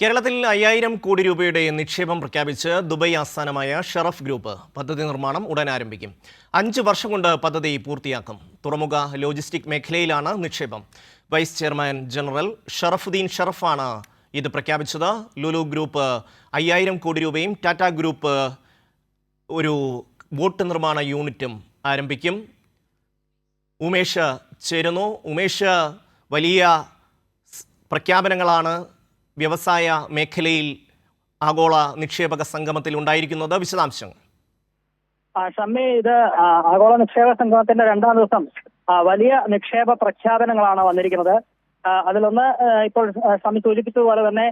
കേരളത്തിൽ അയ്യായിരം കോടി രൂപയുടെ നിക്ഷേപം പ്രഖ്യാപിച്ച് ദുബൈ ആസ്ഥാനമായ ഷറഫ് ഗ്രൂപ്പ് പദ്ധതി നിർമ്മാണം ഉടൻ ആരംഭിക്കും. അഞ്ച് വർഷം കൊണ്ട് പദ്ധതി പൂർത്തിയാക്കും. തുറമുഖ ലോജിസ്റ്റിക് മേഖലയിലാണ് നിക്ഷേപം. വൈസ് ചെയർമാൻ ജനറൽ ഷറഫുദ്ദീൻ ഷറഫാണ് ഇത് പ്രഖ്യാപിച്ചത്. ലുലു ഗ്രൂപ്പ് അയ്യായിരം കോടി രൂപയും ടാറ്റ ഗ്രൂപ്പ് ഒരു ബോട്ട് നിർമ്മാണ യൂണിറ്റും ആരംഭിക്കും. ഉമേഷ് ചേരുന്നു. ഉമേഷ് വലിയ പ്രഖ്യാപനങ്ങളാണ് വ്യവസായ മേഖലയിൽ ആഗോള നിക്ഷേപക സംഗമത്തിൽ ഉണ്ടായിരിക്കുന്നത് വിശദാംശങ്ങൾ. സമ്മേ ഇത് ആഗോള നിക്ഷേപ സംഗമത്തിന്റെ രണ്ടാം ദിവസം വലിയ നിക്ഷേപ പ്രഖ്യാപനങ്ങളാണ് വന്നിരിക്കുന്നത്. അതിലൊന്ന് ഇപ്പോൾ സമി സൂചിപ്പിച്ചതുപോലെ തന്നെ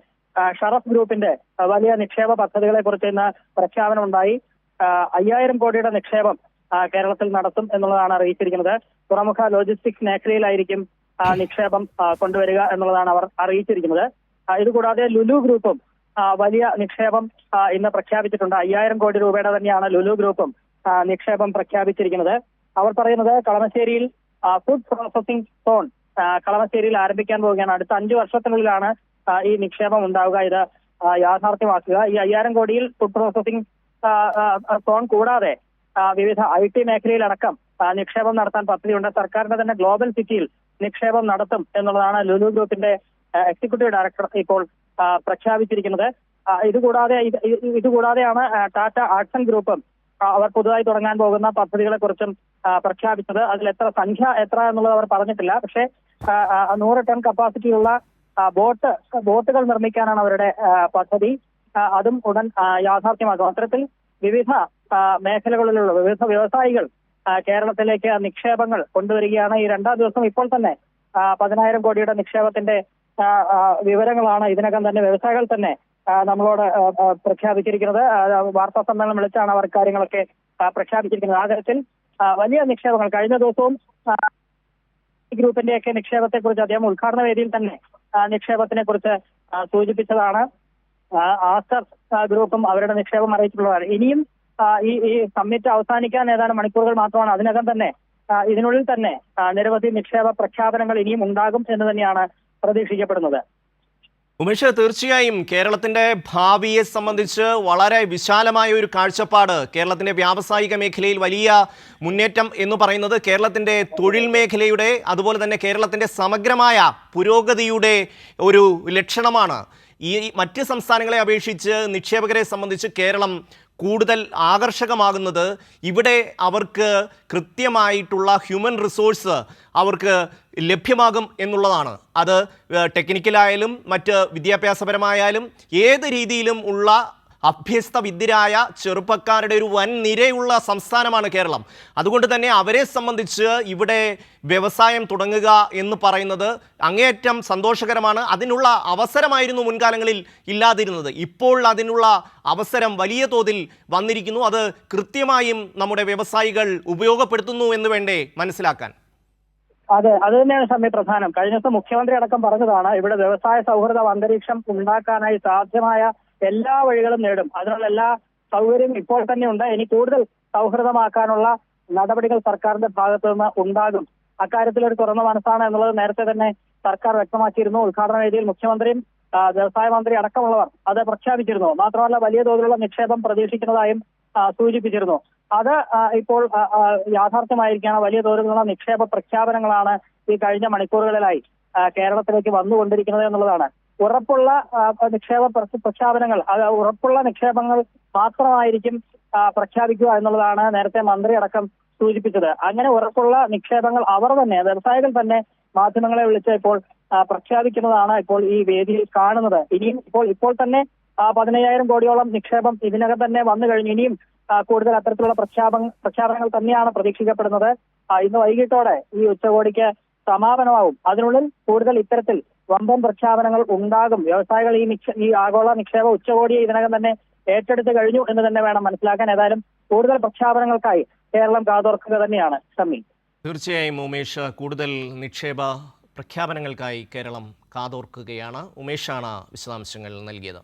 ഷറഫ് ഗ്രൂപ്പിന്റെ വലിയ നിക്ഷേപ പദ്ധതികളെ കുറിച്ച് ഇന്ന് പ്രഖ്യാപനമുണ്ടായി അയ്യായിരം കോടിയുടെ നിക്ഷേപം കേരളത്തിൽ നടത്തും എന്നുള്ളതാണ് അറിയിച്ചിരിക്കുന്നത്. തുറമുഖ ലോജിസ്റ്റിക്സ് മേഖലയിലായിരിക്കും നിക്ഷേപം കൊണ്ടുവരിക എന്നുള്ളതാണ് അവർ അറിയിച്ചിരിക്കുന്നത്. ഇതുകൂടാതെ ലുലു ഗ്രൂപ്പും വലിയ നിക്ഷേപം ഇന്ന് പ്രഖ്യാപിച്ചിട്ടുണ്ട്. അയ്യായിരം കോടി രൂപയുടെ തന്നെയാണ് ലുലു ഗ്രൂപ്പും നിക്ഷേപം പ്രഖ്യാപിച്ചിരിക്കുന്നത്. അവർ പറയുന്നത് കളമശ്ശേരിയിൽ ഫുഡ് പ്രോസസിംഗ് സോൺ കളമശ്ശേരിയിൽ ആരംഭിക്കാൻ പോവുകയാണ്. അടുത്ത അഞ്ചു വർഷത്തിനുള്ളിലാണ് ഈ നിക്ഷേപം ഉണ്ടാവുക. ഇത് യാഥാർത്ഥ്യമാക്കുക. ഈ അയ്യായിരം കോടിയിൽ ഫുഡ് പ്രോസസിംഗ് സോൺ കൂടാതെ വിവിധ ഐ ടി മേഖലയിലടക്കം നിക്ഷേപം നടത്താൻ പദ്ധതിയുണ്ട്. സർക്കാരിന്റെ തന്നെ ഗ്ലോബൽ സിറ്റിയിൽ നിക്ഷേപം നടത്തും എന്നുള്ളതാണ് ലുലു ഗ്രൂപ്പിന്റെ എക്സിക്യൂട്ടീവ് ഡയറക്ടർ ഇപ്പോൾ പ്രഖ്യാപിച്ചിരിക്കുന്നത്. ഇതുകൂടാതെ ഇത് ഇത് ഇതുകൂടാതെയാണ് ടാറ്റ ആക്ഷൻ ഗ്രൂപ്പും അവർ പുതുതായി തുടങ്ങാൻ പോകുന്ന പദ്ധതികളെ കുറിച്ചും പ്രഖ്യാപിച്ചത്. അതിൽ എത്ര സംഖ്യ എത്ര എന്നുള്ളത് അവർ പറഞ്ഞിട്ടില്ല. പക്ഷേ നൂറ് ടൺ കപ്പാസിറ്റിയുള്ള ബോട്ട് ബോട്ടുകൾ നിർമ്മിക്കാനാണ് അവരുടെ പദ്ധതി. അതും ഉടൻ യാഥാർത്ഥ്യമാകും യാഥാർത്ഥ്യമാക്കും. അത്തരത്തിൽ വിവിധ മേഖലകളിലുള്ള വിവിധ വ്യവസായികൾ കേരളത്തിലേക്ക് നിക്ഷേപങ്ങൾ കൊണ്ടുവരികയാണ്. ഈ രണ്ടാം ദിവസം ഇപ്പോൾ തന്നെ പതിനായിരം കോടിയുടെ നിക്ഷേപത്തിന്റെ വിവരങ്ങളാണ് ഇതിനകം തന്നെ വ്യവസായികൾ തന്നെ നമ്മളോട് പ്രഖ്യാപിച്ചിരിക്കുന്നത്. വാർത്താ സമ്മേളനം വിളിച്ചാണ് അവർ കാര്യങ്ങളൊക്കെ പ്രഖ്യാപിച്ചിരിക്കുന്നത്. ആ തരത്തിൽ വലിയ നിക്ഷേപങ്ങൾ കഴിഞ്ഞ ദിവസവും ഗ്രൂപ്പിന്റെയൊക്കെ നിക്ഷേപത്തെ കുറിച്ച് അദ്ദേഹം ഉദ്ഘാടന വേദിയിൽ തന്നെ നിക്ഷേപത്തിനെ കുറിച്ച് സൂചിപ്പിച്ചതാണ്. ആസ്റ്റർ ഗ്രൂപ്പും അവരുടെ നിക്ഷേപം അറിയിച്ചിട്ടുള്ളതാണ്. ഇനിയും ഈ ഈ സമ്മിറ്റ് അവസാനിക്കാൻ ഏതാനും മണിക്കൂറുകൾ മാത്രമാണ്. അതിനകം തന്നെ ഇതിനുള്ളിൽ തന്നെ നിരവധി നിക്ഷേപ പ്രഖ്യാപനങ്ങൾ ഇനിയും ഉണ്ടാകും എന്ന് തന്നെയാണ് പ്രതീക്ഷിക്കപ്പെടുന്നത്. ഉമേഷ് തീർച്ചയായും കേരളത്തിന്റെ ഭാവിയെ സംബന്ധിച്ച് വളരെ വിശാലമായ ഒരു കാഴ്ചപ്പാട് കേരളത്തിന്റെ വ്യാവസായിക മേഖലയിൽ വലിയ മുന്നേറ്റം എന്ന് പറയുന്നത് കേരളത്തിന്റെ തൊഴിൽ മേഖലയുടെ അതുപോലെ തന്നെ കേരളത്തിന്റെ സമഗ്രമായ പുരോഗതിയുടെ ഒരു ലക്ഷണമാണ്. ഈ മറ്റ് സംസ്ഥാനങ്ങളെ അപേക്ഷിച്ച് നിക്ഷേപകരെ സംബന്ധിച്ച് കേരളം കൂടുതൽ ആകർഷകമാകുന്നത് ഇവിടെ അവർക്ക് കൃത്യമായിട്ടുള്ള ഹ്യൂമൻ റിസോഴ്സ് അവർക്ക് ലഭ്യമാകും എന്നുള്ളതാണ്. അത് ടെക്നിക്കലായാലും മറ്റ് വിദ്യാഭ്യാസപരമായാലും ഏത് രീതിയിലും ഉള്ള അഭ്യസ്ത വിദ്യരായ ചെറുപ്പക്കാരുടെ ഒരു വൻ നിരയുള്ള സംസ്ഥാനമാണ് കേരളം. അതുകൊണ്ട് തന്നെ അവരെ സംബന്ധിച്ച് ഇവിടെ വ്യവസായം തുടങ്ങുക എന്ന് പറയുന്നത് അങ്ങേയറ്റം സന്തോഷകരമാണ്. അതിനുള്ള അവസരമായിരുന്നു മുൻകാലങ്ങളിൽ ഇല്ലാതിരുന്നത്. ഇപ്പോൾ അതിനുള്ള അവസരം വലിയ തോതിൽ വന്നിരിക്കുന്നു. അത് കൃത്യമായും നമ്മുടെ വ്യവസായികൾ ഉപയോഗപ്പെടുത്തുന്നു എന്ന് വേണ്ടേ മനസ്സിലാക്കാൻ? അതെ അത് തന്നെയാണ് സമയ പ്രധാനം. കഴിഞ്ഞ ദിവസം മുഖ്യമന്ത്രി അടക്കം പറഞ്ഞതാണ് ഇവിടെ വ്യവസായ സൗഹൃദ അന്തരീക്ഷം ഉണ്ടാക്കാനായി സാധ്യമായ എല്ലാ വഴികളും നേടും. അതിനുള്ള എല്ലാ സൗകര്യം ഇപ്പോൾ തന്നെ ഉണ്ട്. ഇനി കൂടുതൽ സൗഹൃദമാക്കാനുള്ള നടപടികൾ സർക്കാരിന്റെ ഭാഗത്തു നിന്ന് ഉണ്ടാകും. അക്കാര്യത്തിൽ ഒരു തുറന്ന മനസ്സാണ് എന്നുള്ളത് നേരത്തെ തന്നെ സർക്കാർ വ്യക്തമാക്കിയിരുന്നു. ഉദ്ഘാടന വേദിയിൽ മുഖ്യമന്ത്രിയും വ്യവസായ മന്ത്രി അടക്കമുള്ളവർ അത് പ്രഖ്യാപിച്ചിരുന്നു. മാത്രമല്ല വലിയ തോതിലുള്ള നിക്ഷേപം പ്രതീക്ഷിക്കുന്നതായും സൂചിപ്പിച്ചിരുന്നു. അത് ഇപ്പോൾ യാഥാർത്ഥ്യമായിരിക്കുകയാണ്. വലിയ തോതിലുള്ള നിക്ഷേപ പ്രഖ്യാപനങ്ങളാണ് ഈ കഴിഞ്ഞ മണിക്കൂറുകളിലായി കേരളത്തിലേക്ക് വന്നുകൊണ്ടിരിക്കുന്നത് എന്നുള്ളതാണ്. ഉറപ്പുള്ള നിക്ഷേപ പ്രഖ്യാപനങ്ങൾ അത് ഉറപ്പുള്ള നിക്ഷേപങ്ങൾ മാത്രമായിരിക്കും പ്രഖ്യാപിക്കുക എന്നുള്ളതാണ് നേരത്തെ മന്ത്രി അടക്കം സൂചിപ്പിച്ചത്. അങ്ങനെ ഉറപ്പുള്ള നിക്ഷേപങ്ങൾ അവർ തന്നെ വ്യവസായികൾ തന്നെ മാധ്യമങ്ങളെ വിളിച്ച് ഇപ്പോൾ പ്രഖ്യാപിക്കുന്നതാണ് ഇപ്പോൾ ഈ വേദിയിൽ കാണുന്നത്. ഇനിയും ഇപ്പോൾ ഇപ്പോൾ തന്നെ പതിനയ്യായിരം കോടിയോളം നിക്ഷേപം ഇതിനകം തന്നെ വന്നു കഴിഞ്ഞു. ഇനിയും കൂടുതൽ അത്തരത്തിലുള്ള പ്രഖ്യാപന പ്രഖ്യാപനങ്ങൾ തന്നെയാണ് പ്രതീക്ഷിക്കപ്പെടുന്നത്. ഇന്ന് വൈകിട്ടോടെ ഈ ഉച്ചകോടിക്ക് സമാപനമാവും. അതിനുള്ളിൽ കൂടുതൽ ഇത്തരത്തിൽ വമ്പൻ പ്രഖ്യാപനങ്ങൾ ഉണ്ടാകും. വ്യവസായികൾ ഈ നിക്ഷ ഈ ആഗോള നിക്ഷേപ ഉച്ചകോടിയെ ഇതിനകം തന്നെ ഏറ്റെടുത്ത് കഴിഞ്ഞു എന്ന് തന്നെ വേണം മനസ്സിലാക്കാൻ. ഏതായാലും കൂടുതൽ പ്രഖ്യാപനങ്ങൾക്കായി കേരളം കാതോർക്കുക തന്നെയാണ് ഷമ്മി തീർച്ചയായും ഉമേഷ് കൂടുതൽ നിക്ഷേപ പ്രഖ്യാപനങ്ങൾക്കായി കേരളം കാതോർക്കുകയാണ്. ഉമേഷാണ് വിശദാംശങ്ങൾ നൽകിയത്.